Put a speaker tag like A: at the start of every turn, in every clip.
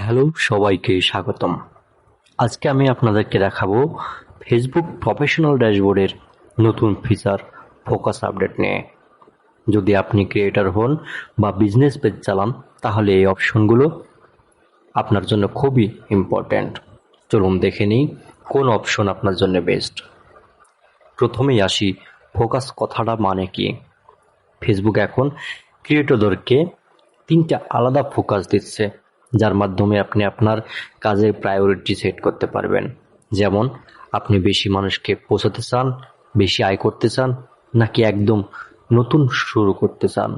A: Hello, সবাইকে স্বাগতম। আজকে আমি আপনাদেরকে দেখাবো ফেসবুক প্রফেশনাল ড্যাশবোর্ডের নতুন ফিচার ফোকাস আপডেট নিয়ে। যদি আপনি ক্রিয়েটর হন বা বিজনেস পেজ চালান, তাহলে এই অপশনগুলো আপনার জন্য খুবই ইম্পর্ট্যান্ট চলুন দেখে নিই কোন অপশন আপনার জন্য বেস্ট প্রথমেই আসি ফোকাস কথাটা মানে কি? ফেসবুক এখন ক্রিয়েটরদেরকে তিনটা আলাদা ফোকাস দিচ্ছে। যার মাধ্যমে আপনি আপনার কাজের প্রায়োরিটি সেট করতে পারবেন। যেমন, আপনি বেশি মানুষকে পৌঁছাতে চান, বেশি আয় করতে চান, নাকি একদম নতুন শুরু করতে চান।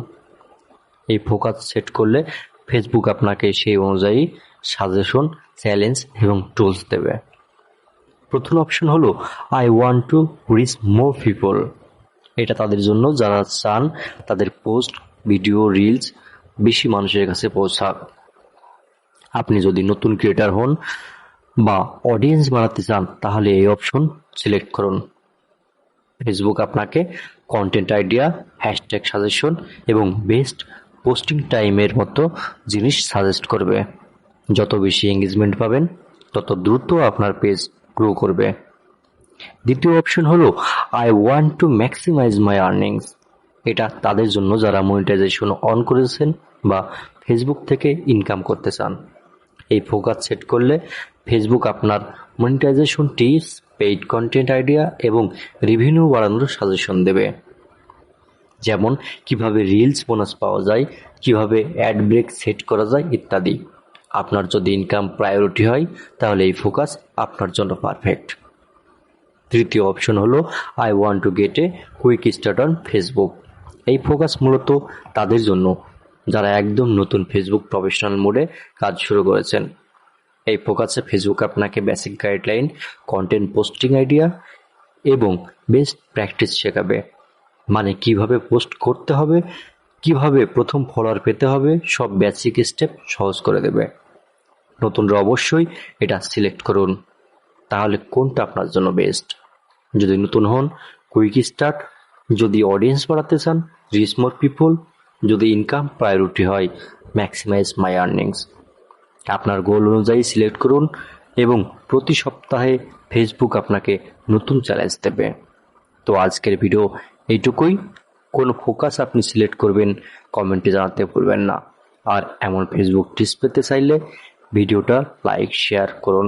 A: এই ফোকাস সেট করলে ফেসবুক আপনাকে সেই অনুযায়ী সাজেশন চ্যালেঞ্জ এবং টুলস দেবে। প্রথম অপশন হলো I want to reach more people এটা তাদের জন্য, যারা চান তাদের পোস্ট ভিডিও রিলস বেশি মানুষের কাছে পৌঁছাক। আপনি যদি নতুন ক্রিয়েটার হন বা অডিয়েন্স বানাতে চান, তাহলে এই অপশন সিলেক্ট করুন। ফেসবুক আপনাকে কন্টেন্ট আইডিয়া হ্যাশট্যাগ সাজেশন এবং বেস্ট পোস্টিং টাইমের মতো জিনিস সাজেস্ট করবে। যত বেশি এঙ্গেজমেন্ট পাবেন, তত দ্রুত আপনার পেজ গ্রো করবে। দ্বিতীয় অপশন হলো I want to maximise my earnings এটা তাদের জন্য যারা মনিটাইজেশন অন করেছেন বা ফেসবুক থেকে ইনকাম করতে চান। এই ফোকাস সেট করলে ফেসবুক আপনার monetization tips paid content idea এবং রিভিনিউ বাড়ানোর সাজেশন দেবে। যেমন কীভাবে রিলস বোনাস পাওয়া যায়, কীভাবে অ্যাড ব্রেক সেট করা যায় ইত্যাদি। আপনার যদি ইনকাম প্রায়োরিটি হয়, তাহলে এই ফোকাস আপনার জন্য পারফেক্ট তৃতীয় অপশন হলো I want to get a quick start on Facebook এই ফোকাস মূলত তাদের জন্য। যারা একদম নতুন ফেসবুক প্রফেশনাল মোডে কাজ শুরু করেছেন। এই ফোকাসে ফেসবুক আপনাকে basic guideline content posting idea এবং বেস্ট প্র্যাকটিস শেখাবে। মানে কীভাবে পোস্ট করতে হবে, কীভাবে প্রথম ফলোয়ার পেতে হবে, সব বেসিক স্টেপ সহজ করে দেবে। নতুনরা অবশ্যই এটা সিলেক্ট করুন। তাহলে কোনটা আপনার জন্য বেস্ট যদি নতুন হন কুইক স্টার্ট যদি অডিয়েন্স বাড়াতে চান রিচ মোর পিপল যদি ইনকাম প্রায়োরিটি হয় ম্যাক্সিমাইজ মাই আর্নিংস আপনার গোল অনুযায়ী সিলেক্ট করুন এবং প্রতি সপ্তাহে ফেসবুক আপনাকে নতুন চ্যালেঞ্জ দেবে। তো আজকের ভিডিও এইটুকুই। কোন ফোকাস আপনি সিলেক্ট করবেন কমেন্টে জানাতে ভুলবেন না। আর এমন ফেসবুক টিপস পেতে চাইলে ভিডিওটা লাইক শেয়ার করুন।